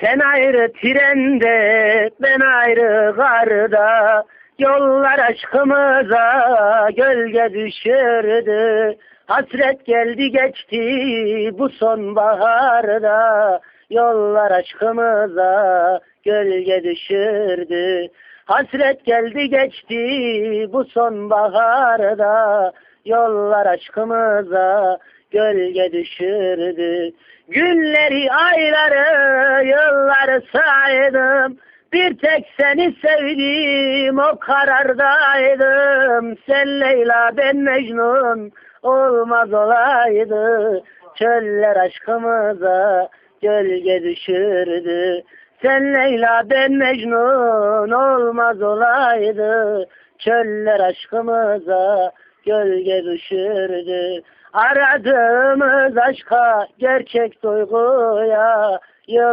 Sen ayrı trende, ben ayrı garda. Yollar aşkımıza gölge düşürdü. Hasret geldi geçti bu sonbaharda. Yollar aşkımıza gölge düşürdü. Hasret geldi geçti bu sonbaharda. Yollar aşkımıza gölge düşürdü. Günleri, ayları, yılları saydım. Bir tek seni sevdim, o karardaydım. Sen Leyla, ben Mecnun, olmaz olaydı. Çöller aşkımıza gölge düşürdü. Sen Leyla, ben Mecnun, olmaz olaydı. Çöller aşkımıza gölge düşürdü. Aradığımız aşka, gerçek duyguya